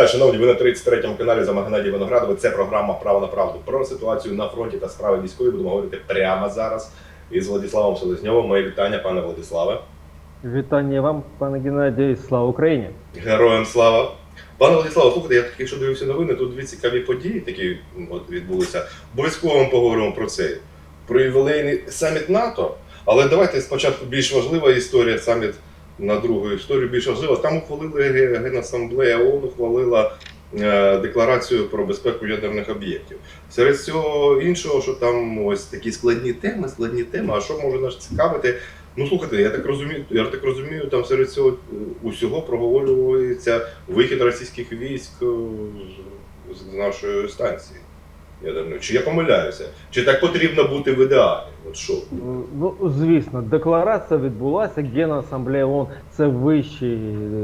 Вітаю, шановні, ви на 33-му каналі за Геннадій Виноградовий. Це програма Право на правду про ситуацію на фронті та справи військові. Будемо говорити прямо зараз із Владиславом Селезньовим. Моє вітання, пане Владиславе. Вітання вам, пане Геннадію, слава Україні! Героям слава. Пане Владиславе, слухайте, я тільки що дивився новини, тут дві цікаві події такі от відбулися. Обов'язково поговоримо про це. Про ювілейний саміт НАТО. Але давайте спочатку більш важлива історія, саміт на другу історію більш важлива. Там ухвалили Генасамблея ООН ухвалила е, декларацію про безпеку ядерних об'єктів. Серед всього іншого, що там ось такі складні теми, складні теми. А що може нас цікавити? Ну слухайте, я так розумію, я так розумію, там серед цього е, усього проговорюється вихід російських військ е, з нашої станції. Ядерної. Чи я помиляюся? Чи так потрібно бути в ідеалі? От що? Ну, звісно, декларація відбулася. Генасамблея ООН – це вищий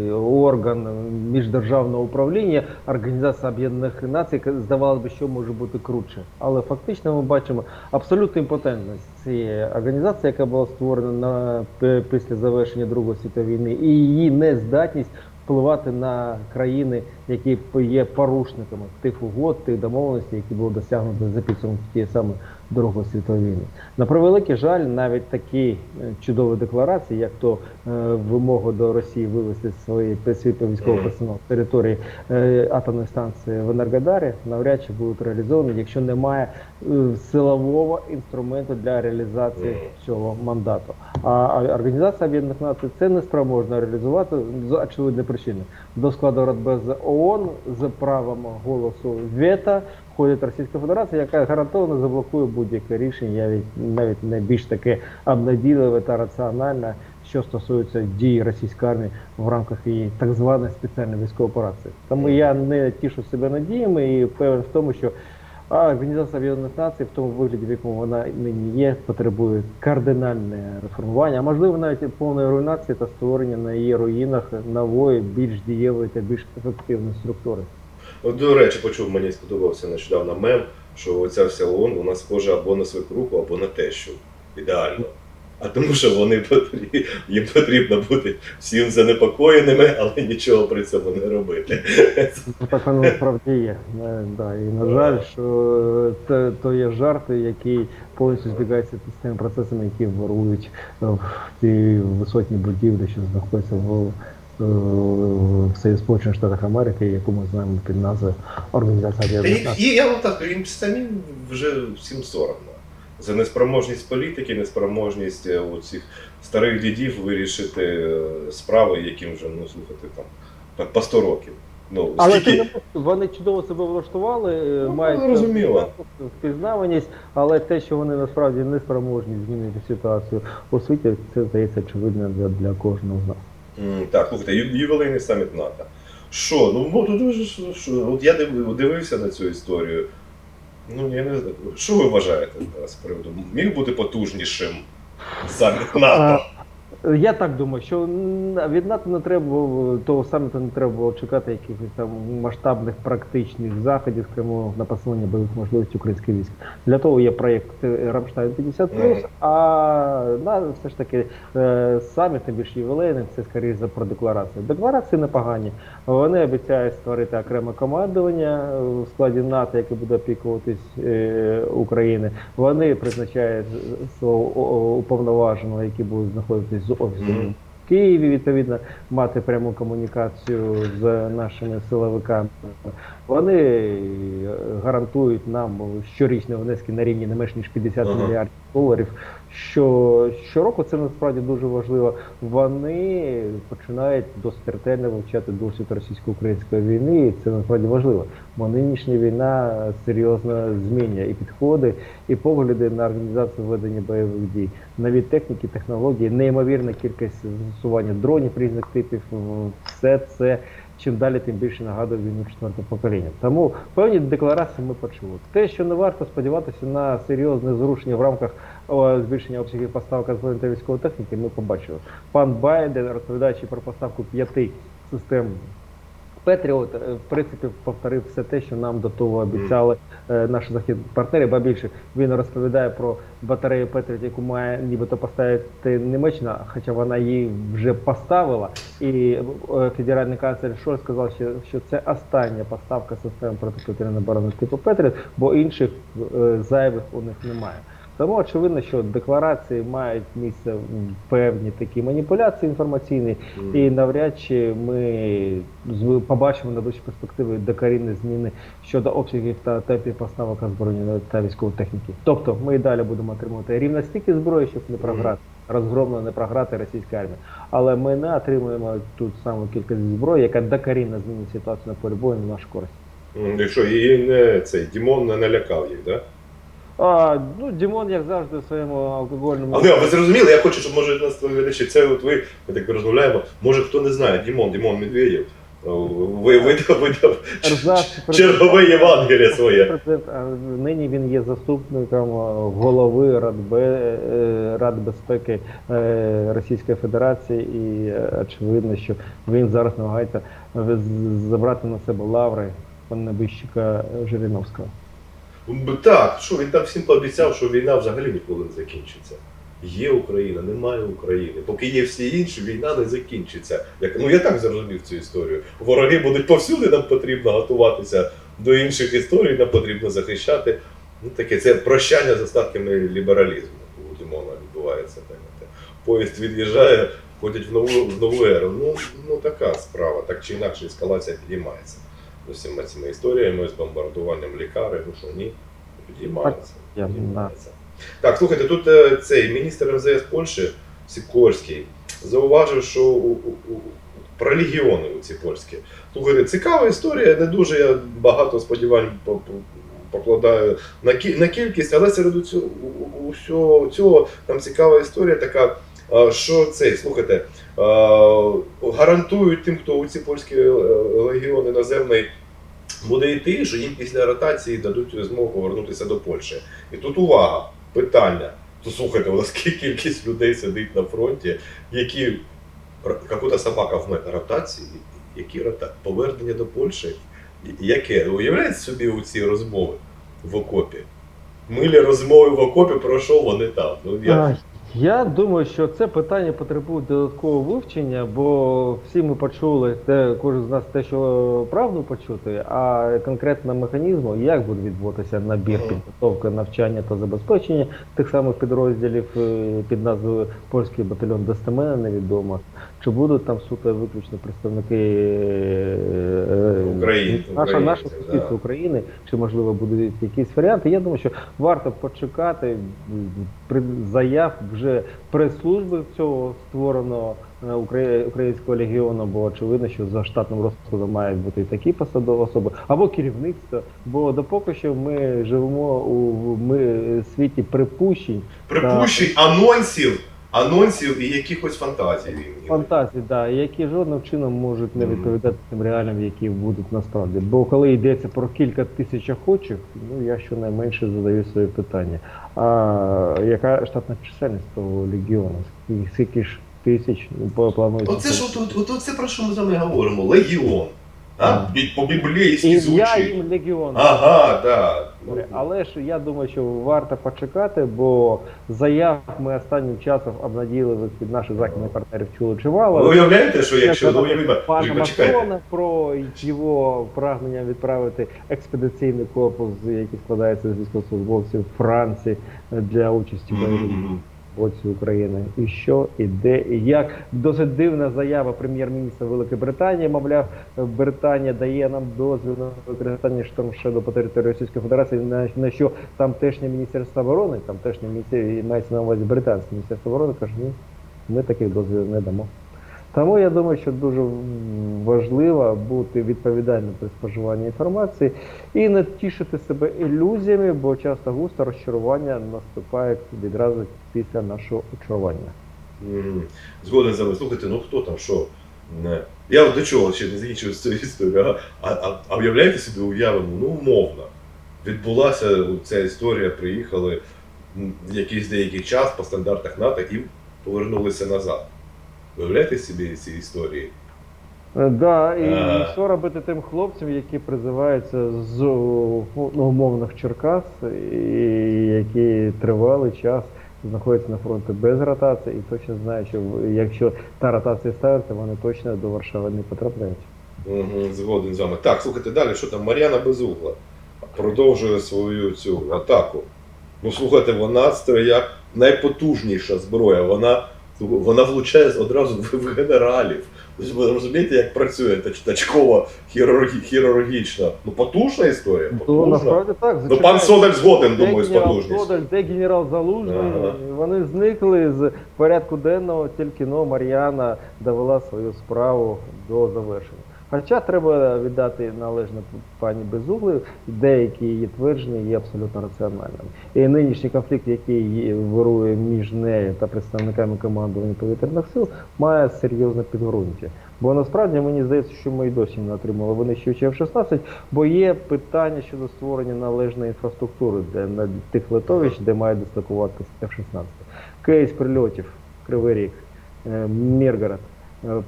е, орган міждержавного управління Організація Об'єднаних Націй. Здавалося б, що може бути круче. Але фактично ми бачимо абсолютну імпотентність цієї організації, яка була створена на після завершення Другої світової війни, і її нездатність впливати на країни, які є порушниками тих угод, тих домовленостей, які були досягнуті за підсумком тієї саме Другої світової війни. На превеликий жаль, навіть такі е, чудові декларації, як то е, вимога до Росії вивести свої свій військовий персонал з території е, атомної станції в Енергодарі, навряд чи будуть реалізовані, якщо немає е, силового інструменту для реалізації цього мандату. А а Організація Об'єднаних Націй це неспроможна реалізувати з очевидної причини. До складу Радбезу ООН з правом голосу вето входить Російська Федерація, яка гарантовано заблокує будь-яке рішення, навіть навіть не більш таке обнадійливе та раціональне, що стосується дій російської армії в рамках її так званої спеціальної військової операції. Тому я не тішу себе надіями і певен в тому, що а Організація Об'єднаних Націй в тому вигляді, в якому вона нині є, потребує кардинальне реформування, а можливо навіть повної руйнації та створення на її руїнах нової, більш дієвої та більш ефективної структури. От, до речі, почув, мені сподобався нещодавно мем, що оця вся ООН вона схожа або на свекруху, або на тещу. Ідеально. А тому, що вони потрібні, їм потрібно бути всім занепокоєними, але нічого при цьому не робити. Ну, Так воно насправді є. Е, Да, і на жаль, що це то є жарти, які повністю збігаються з тими процесами, які ворують е, в ті висотні будівлі, що знаходяться в Союз Сполучених Штатах Америки, яку ми знаємо під назвою Організація їм, і я вам так їм самим вже всім соромно. За неспроможність політики, неспроможність е, цих старих дідів вирішити е, справи, яким вже, ну слухайте, там по- по 100 років. Ну, Але скільки... ти не вони чудово себе влаштували, е, Ну, мають зрозуміло. впізнаваність, але те, що вони насправді не спроможні змінити ситуацію у світі, це здається очевидно для, для кожного з нас. Так, слухайте, ювілейний саміт НАТО. Що? Ну, ну тут же що? От я дивився на цю історію. Ну, я не знаю. Що ви вважаєте з приводу? Міг бути потужнішим саміт НАТО? Я так думаю, що від НАТО не треба було того саміту не треба було чекати якихось там масштабних практичних заходів, скажімо, на посилення бойових можливостей українських військ. Для того є проєкт е, Рамштайн 50 Мгм. а на все ж таки е, саміт, тим більш ювілейний, це скоріше за про декларацію. Декларації непогані. Вони обіцяють створити окреме командування е, в складі НАТО, яке буде опікуватись е, України. Вони призначають свого уповноваженого, який буде знаходитись з офісом Мгм. в Києві, відповідно, мати пряму комунікацію з нашими силовиками. Вони е, гарантують нам щорічні внески на рівні не менш ніж 50 Ага. мільярдів доларів. Що щороку це насправді дуже важливо. Вони починають досить ретельно вивчати досвід російсько-української війни, і це насправді важливо. Бо нинішня війна серйозно змінює і підходи, і погляди на організацію ведення бойових дій, нові техніки, технології, неймовірна кількість застосування дронів різних типів. Все це чим далі, тим більше нагадує війну четвертого покоління. Тому певні декларації ми почули. Те, що не варто сподіватися на серйозне зрушення в рамках збільшення обсягів поставок озброєння та військової техніки, ми побачили. Пан Байден, розповідаючи про поставку п'яти систем Петріот, е, в принципі, повторив все те, що нам до того обіцяли е, наші західні партнери, ба більше він розповідає про батарею Петріот, яку має нібито поставити Німеччина, хоча вона її вже поставила. І е, федеральний канцлер Шольц сказав, що, що це остання поставка систем протиповітряної оборони типу Петріот, бо інших е, зайвих у них немає. Тому очевидно, що декларації мають місце певні такі маніпуляції інформаційні, і навряд чи ми побачимо на ближчій перспективи докорінні зміни щодо обсягів та темпів поставок озброєння та військової техніки. Тобто ми і далі будемо отримувати рівно стільки зброї, щоб не програти, розгромно не програти російська армія. Але ми не отримуємо ту саму кількість зброї, яка докорінно змінить ситуацію на полі бою на нашу користь. М, І не цей Дімон не налякав їх, да? А, ну, Дімон, як завжди, в своєму алкогольному. Але ви зрозуміли, я хочу, щоб може нас глядачі, це от ви, ми так розмовляємо. Може хто не знає, Дімон, Дімон Медведєв. Ви видав, видав чергове Євангеліє своє. Нині він є заступником голови Радбе, е, Ради безпеки е, Російської Федерації, і е, очевидно, що він зараз намагається забрати на себе лаври пана Бищика Жириновського. Так, що він там всім пообіцяв, що війна взагалі ніколи не закінчиться. Є Україна, немає України. Поки є всі інші, війна не закінчиться. Як, ну я так зрозумів цю історію. Вороги будуть повсюди, нам потрібно готуватися до інших історій, нам потрібно захищати. Ну таке це прощання з остатками лібералізму. У Дімона відбувається. Так. Поїзд від'їжджає, входять в нову, в нову еру. Ну, ну така справа, так чи інакше ескалація підіймається. З усіма цими історіями, з бомбардуванням лікарень, ну що ні, підіймається. Підіймається. Так, слухайте, тут е, цей міністр МЗС Польщі Сікорський зауважив, що у, у, у, про легіони у ці польські. Слухайте, цікава історія, не дуже я багато сподівань по- по- покладаю на, кі- на кількість, але серед усього цього там цікава історія така, що цей, слухайте, гарантують тим, хто у ці польські е, легіони наземний буде йти, що їм після ротації дадуть змогу повернутися до Польщі. І тут увага, питання. То слухайте, у нас кількість людей сидить на фронті, які яка собака в ротації, які рота... повернення до Польщі, яке? Ви Уявляєте собі у ці розмови в окопі? Милі розмови в окопі, про що вони там? Ну, я... Я думаю, що це питання потребує додаткового вивчення, бо всі ми почули те, кожен з нас те, що правду почути, а конкретно механізму, як буде відбуватися набір, підготовка, навчання та забезпечення тих самих підрозділів е, під назвою Польський батальйон Достемена невідомо. Чи будуть там суто виключно представники е, України, наша, нашого суспільства да. України, чи можливо будуть якісь варіанти? Я думаю, що варто почекати заяв вже прес-служби цього створеного е, українського легіону, бо очевидно, що за штатним розкладом мають бути і такі посадові особи або керівництво. Бо допоки що ми живемо у ми, світі припущень, Припущень, анонсів, анонсів і якихось фантазій. фантазій, да, які жодним чином можуть не відповідати тим реаліям, які будуть насправді. Бо коли йдеться про кілька тисяч охочих, ну я щонайменше задаю своє питання. А яка штатна чисельність того легіону? Скільки, скільки ж тисяч ну, планується? Оце ж от, от, от, це про що ми з вами говоримо? Легіон. А? Ага. Бі- По-біблійськи Ім'я звучить. їм легіон. Ага, так. Але ж я думаю, що варто почекати, бо заяв ми останнім часом обнадійливих від наших західних партнерів чули чимало. Ви уявляєте, що якщо ну, Як уявімо, пана. Макрона про його прагнення відправити експедиційний корпус, який складається з військовослужбовців Франції для участі в бойових Мгм. Боці України. І що, і де, і як. Досить дивна заява прем'єр-міністра Великої Британії. Мовляв, Британія дає нам дозвіл на використання штормшеду по території Російської Федерації, на, на що тамтешнє міністерство оборони, тамтешнє міністерство, мається на увазі британське міністерство оборони, каже, ні, ми таких дозвілів не дамо. Тому я думаю, що дуже важливо бути відповідальним при споживанні інформації і не тішити себе ілюзіями, бо часто густо розчарування наступає відразу після нашого очарування. Згоден за вами. Слухайте, ну хто там, що? Я до чого ще не закінчив цю історію. А, а, а уявляєте собі, уявимо, ну умовно. Відбулася ця історія, приїхали якийсь деякий час по стандартах НАТО і повернулися назад. Уявляєте собі ці історії? Е, Да, і Ага. що робити тим хлопцям, які призиваються з ну, умовних Черкас, і які тривалий час знаходяться на фронті без ротації, і точно знають, що якщо та ротація ставиться, вони точно до Варшави не потрапляють. Угу, згоден з вами. Так, слухайте далі, що там? Мар'яна Безугла продовжує свою цю атаку. Ну, слухайте, вона це як найпотужніша зброя. Вона, вона влучає одразу в, генералів. Ви розумієте, як працює та тачково хірургі, хірургічна. Ну, потужна історія. Ну, Потужна. насправді так. Ну, пан Содель згоден, думаю, з потужністю. Содель, де генерал Залужний, Ага. вони зникли з порядку денного, тільки но Мар'яна довела свою справу до завершення. Хоча треба віддати належне пані Безугли, деякі її твердження є абсолютно раціональними. І нинішній конфлікт, який вирує між нею та представниками командування повітряних сил, має серйозне підґрунтя. Бо насправді мені здається, що ми і досі не отримали винищувачі F-16, бо є питання щодо створення належної інфраструктури для на тих литовищ, де має дислокуватися F-16. Кейс прильотів, Кривий Ріг, е, Міргород,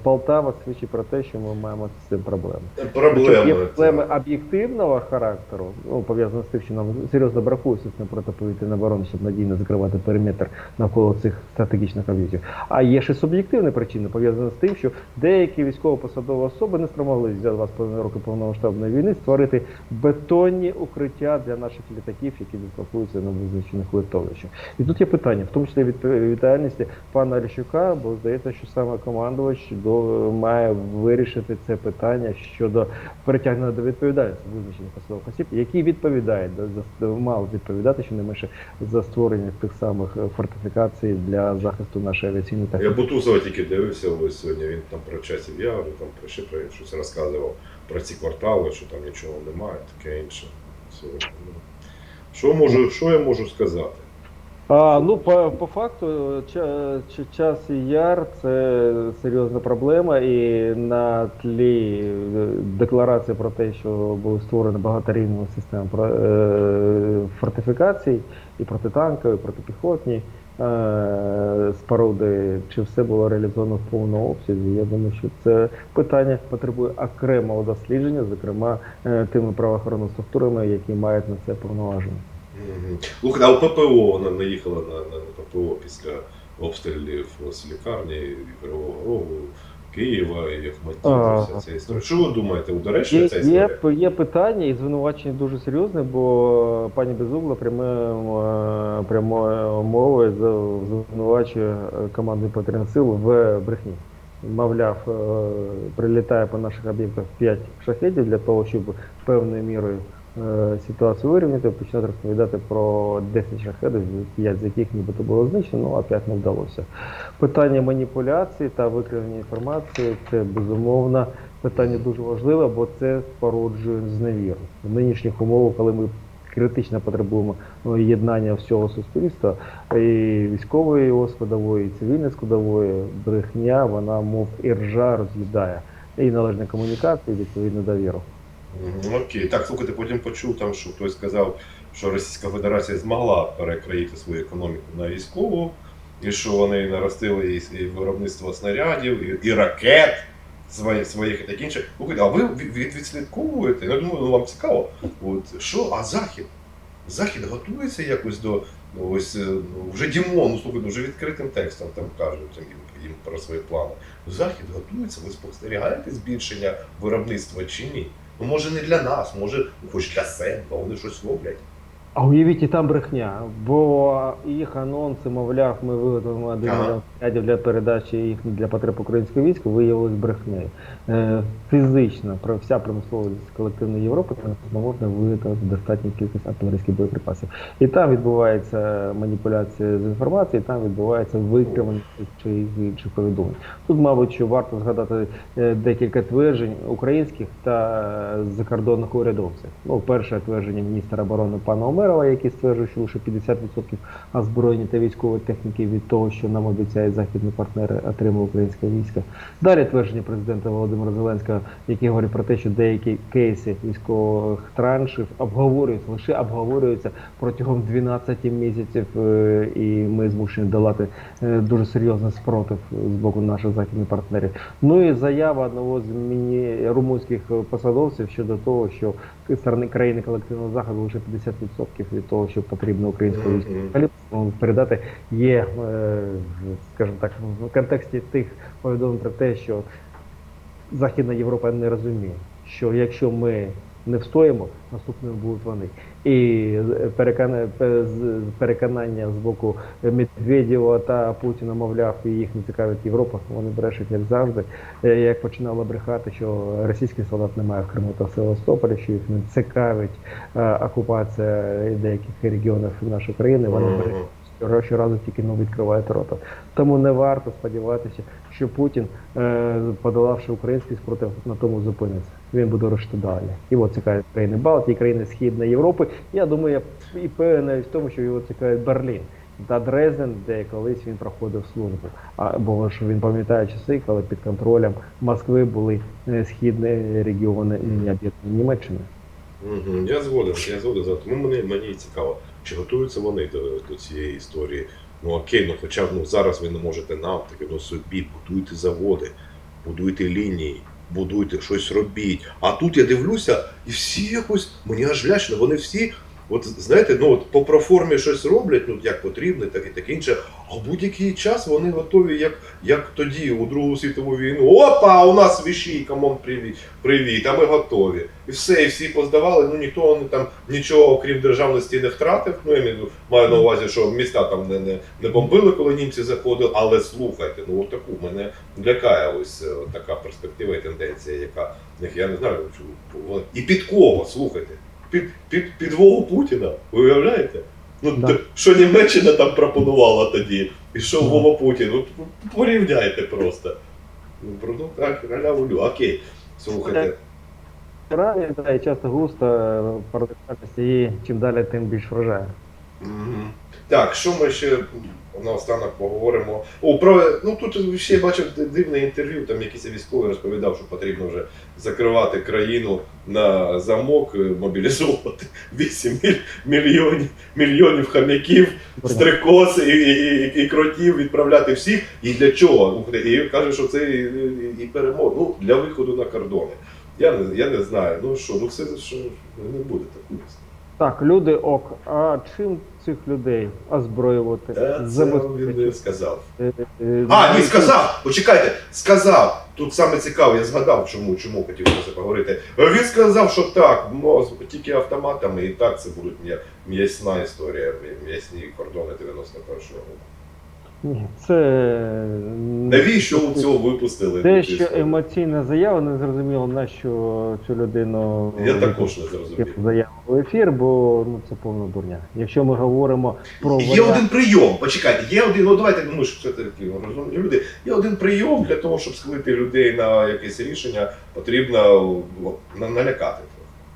Полтава свідчить про те, що ми маємо з цим проблеми. Проблема. є проблеми об'єктивного характеру, ну пов'язані з тим, що нам серйозно бракує систем протиповітряної оборони, щоб надійно закривати периметр навколо цих стратегічних об'єктів. А є ще суб'єктивні причини, пов'язані з тим, що деякі військово-посадові особи не спромоглися за два з половиною роки повномасштабної війни створити бетонні укриття для наших літаків, які дислокуються на визначених литовищах. І тут є питання, в тому числі від відповідальності пана Олещука, бо здається, що саме командувач до має вирішити це питання щодо притягнення до відповідальності визначених посадових осіб, які відповідають за, за мали відповідати щонайменше за створення тих самих е, фортифікацій для захисту нашої авіаційної Я. Бутусова тільки дивився ось сьогодні. Він там про часів яру, там про ще про щось розказував про ці квартали, що там нічого немає, таке інше. Ну. Що можу, що я можу сказати? А, ну, по, по факту, ча, ча- час і яр це серйозна проблема, і на тлі е, декларації про те, що були створені багаторівневі системи про- е, фортифікацій, і протитанкові, і протипіхотні е, споруди, чи все було реалізовано в повному обсязі. Я думаю, що це питання потребує окремого дослідження, зокрема тими правоохоронними структурами, які мають на це повноваження. Слухайте, а у ППО вона наїхала на, на, ППО після обстрілів з лікарні Кривого Рогу, Києва і А. Ахматів, вся ця історія. Що ви думаєте, доречно Є, ця є, історія? є питання і звинувачення дуже серйозне, бо пані Безугла прямою, е, прямою мовою звинувачує команду повітряних сил в брехні. Мовляв, е, прилітає по наших об'єктах 5 шахедів для того, щоб певною мірою ситуацію вирівняти, починати розповідати про 10 шахедів, 5 з яких нібито було знищено, ну, а 5 не вдалося. Питання маніпуляції та викривлення інформації це безумовно питання дуже важливе, бо це споруджує зневіру. В нинішніх умовах, коли ми критично потребуємо ну, єднання всього суспільства, і військової його складової, і цивільної складової, брехня, вона мов і ржа роз'їдає. І належна комунікація, і відповідно довіру. Окей, так слухайте, потім почув там, що хтось сказав, що Російська Федерація змогла перекроїти свою економіку на військову, і що вони наростили і, виробництво снарядів, і, і ракет своїх, своїх і таке інше. А ви від, від- відслідковуєте? Я думаю, ну вам цікаво. От що, а Захід? Захід готується якось до ну, ось е, ну, вже Дімон, ну слухайте, вже відкритим текстом там кажуть їм, їм про свої плани. Захід готується, ви спостерігаєте збільшення виробництва чи ні? Ну, може, не для нас, може, хоч для себе, вони щось роблять. А уявіть, і там брехня, бо їх анонси, мовляв, ми виготовимо один мільйон снарядів для передачі їх для потреб українського війська, виявилось брехнею. Е, фізично про вся промисловість колективної Європи не можна виготовити достатню кількість артилерійських боєприпасів. І там відбувається маніпуляція з інформацією, і там відбувається викривлення чи інших повідомлень. Тут, мабуть, що варто згадати е, декілька тверджень українських та е, закордонних урядовців. Ну, перше твердження міністра оборони пана Омера. Умерова, який стверджує, що лише 50% озброєння та військової техніки від того, що нам обіцяють західні партнери, отримує українське військо. Далі твердження президента Володимира Зеленського, який говорить про те, що деякі кейси військових траншів обговорюються, лише обговорюються протягом 12 місяців, е, і ми змушені долати е, дуже серйозний спротив з боку наших західних партнерів. Ну і заява одного з міні румунських посадовців щодо того, що сторони країни колективного заходу лише 50% від того, що потрібно українському ну, передати. Є, е, скажімо так, в контексті тих повідомлень про те, що Західна Європа не розуміє, що якщо ми не встоїмо, наступними будуть вони. І переконання, переконання з боку Медведєва та Путіна, мовляв, і їх не цікавить Європа, вони брешуть як завжди. Е, Як починали брехати, що російських солдат немає в Криму та в Севастополі, що їх не цікавить е, окупація деяких регіонів нашої країни, вони брешуть. Щора- Щоразу тільки ну, відкривають рота. Тому не варто сподіватися, що Путін, е, подолавши український спротив, на тому зупиниться. Він буде рушити далі. Його цікавить країни Балтії, країни Східної Європи. Я думаю, я і навіть в тому, що його цікавить Берлін та Дрезден, де колись він проходив службу. А бо що він пам'ятає часи, коли під контролем Москви були е, східні регіони Німеччини. Я згоден, я згоден. Тому мені, мені цікаво, чи готуються вони до, до цієї історії. Ну окей, ну хоча б ну, зараз ви не можете нам, таке ну собі, будуйте заводи, будуйте лінії, будуйте щось робіть. А тут я дивлюся, і всі якось, мені аж лячно, вони всі, от знаєте, ну от по проформі щось роблять, ну як потрібно, так і таке інше. А в будь-який час вони готові, як, як тоді, у Другу світову війну. Опа, у нас віші, камон, привіт, привіт, а ми готові. І все, і всі поздавали, ну ніхто не там нічого, окрім державності, не втратив. Ну, я маю- маю на увазі, що міста там не, не, не бомбили, коли німці заходили. Але слухайте, ну от таку мене лякає ось е, така перспектива і тенденція, яка я не знаю, чому і під кого, слухайте, під, під, підвогу Путіна, ви уявляєте? Ну, Да. що Німеччина там пропонувала тоді, і що Да. Вова Путін, ну порівняйте просто. Ну, Продукт так, окей. Слухайте. Ралі, та і часто густо е, парадоксальність і чим далі, тим більш вражає. Так, що ми ще наостанок поговоримо? О, про ну тут ще я бачив дивне інтерв'ю. Там якийсь військовий розповідав, що потрібно вже закривати країну на замок, е, мобілізовувати 8 мільйонів мільйонів хам'яків, стрикоз і, і, і, і кротів відправляти всіх. І для чого? І каже, що це і, і, і перемога. Ну для виходу на кордони. Я не я не знаю. Ну що, ну все що не буде такого. Так, люди ок. А чим цих людей озброювати? Та Це він не сказав. Е, е, А, ні, сказав! Почекайте, сказав. Тут саме цікаво, я згадав, чому, чому хотів про це поговорити. Він сказав, що так, мо- тільки автоматами, і так це будуть м'я- м'ясна історія, м'ясні кордони 91-го року. Ні, це Навіщо у цього випустили? те, що емоційна заява, не зрозуміло, на що цю людину Я також не зрозумів. заяву в ефір, бо ну це повна дурня. Якщо ми говоримо про Є варіант- один прийом, почекайте, є один, ну давайте, ну ж все таки розумні люди. Є один прийом для того, щоб схилити людей на якесь рішення, потрібно налякати.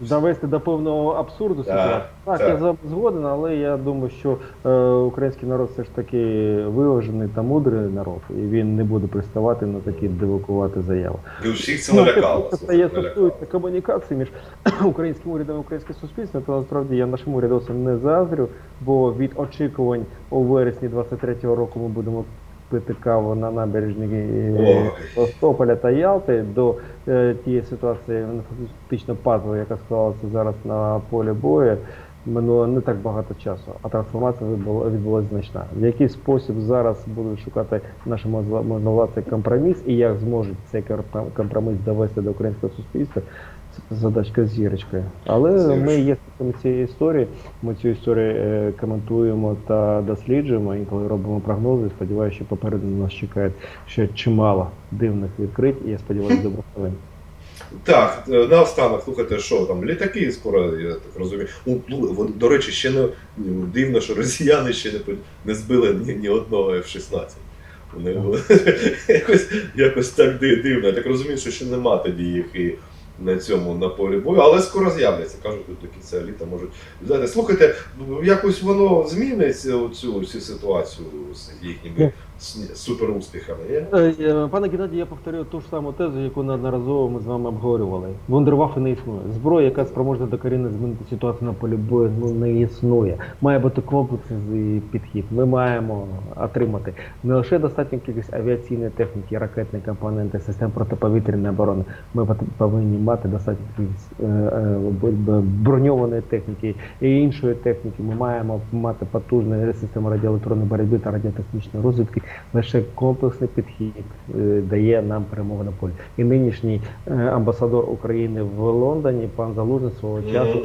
Довести до повного абсурду ситуацію. Так, так. я з вами згоден, але я думаю, що е, український народ все ж таки виважений та мудрий народ, і він не буде приставати на такі дивакувати заяви. І всіх це Ну, налякало. це стосується комунікації між українським урядом і українським суспільством, то насправді я нашим урядовцям не заздрю, бо від очікувань у вересні 23-го року ми будемо пити каву на набережні е, та Ялти до е, тієї ситуації, фактично патової, яка склалася зараз на полі бою. Минуло не так багато часу, а трансформація відбулася значна. В який спосіб зараз будуть шукати наші можновладці компроміс, і як зможуть цей компроміс довести до українського суспільства, задачка з зірочкою. Але Зірочка. ми є свідками цієї історії. Ми цю історію е, коментуємо та досліджуємо, інколи робимо прогнози. Сподіваюся, що попереду нас чекає ще чимало дивних відкрить, і я сподіваюся, добрих новин. Так, е, наостанок, слухайте, що там, літаки скоро, я так розумію. У, ну, до речі, ще не дивно, що росіяни ще не, не збили ні, ні одного F-16. Вони якось, якось так дивно. Я так розумію, що ще нема тоді їх і на цьому на полі бою, але скоро з'являться. Кажуть, до кінця літа можуть взяти. Слухайте, ну, якось воно зміниться цю всю ситуацію з їхніми Ні. с- суперуспіхами. Ні? Е, е, Пане Геннадію, я повторюю ту ж саму тезу, яку неодноразово ми з вами обговорювали. Вундервафи не існує. Зброя, яка спроможна докорінно змінити ситуацію на полі бою, ну не існує. Має бути комплексний підхід. Ми маємо отримати не лише достатню кількість авіаційної техніки, ракетні компоненти, систем протиповітряної оборони. Ми повинні мати достатню кількість е, броньованої техніки і іншої техніки. Ми маємо мати потужну систему радіоелектронної боротьби та радіотехнічної розвідки. Лише комплексний підхід е, дає нам перемогу на полі. І нинішній е, амбасадор України в Лондоні, пан Залужний, свого часу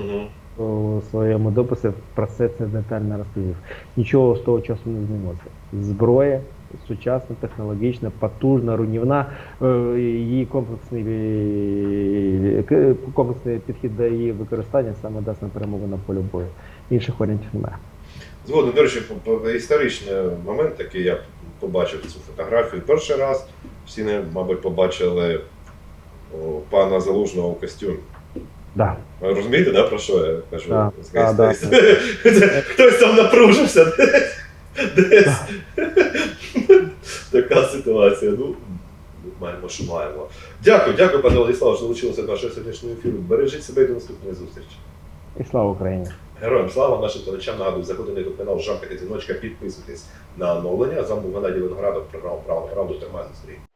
у своєму дописі про це це детально розповів. Нічого з того часу не змінилося. Зброя сучасна, технологічна, потужна, руйнівна. е, Її комплексний, комплексний підхід до її використання саме дасть нам перемогу на полі бою. Інших варіантів немає. Згодом, до речі, історичний момент, який я побачив цю фотографію перший раз. Всі, не, мабуть, побачили о, пана Залужного в костюмі. Да. Ви розумієте, да, про що я кажу? Да, З да, да. Хтось там напружився десь. десь. Така ситуація. Ну, маємо, що маємо. Дякую, дякую, пане Владиславе, що долучилися до нашого сьогоднішнього ефіру. Бережіть себе і до наступної зустрічі. І слава Україні! Героям слава нашим глядачам нагадую, заходити до каналу канал Жамкати дзвіночка, підписуйтесь на оновлення. З вами був Геннадій Виноградов, програма Право на правду, тримає стрій.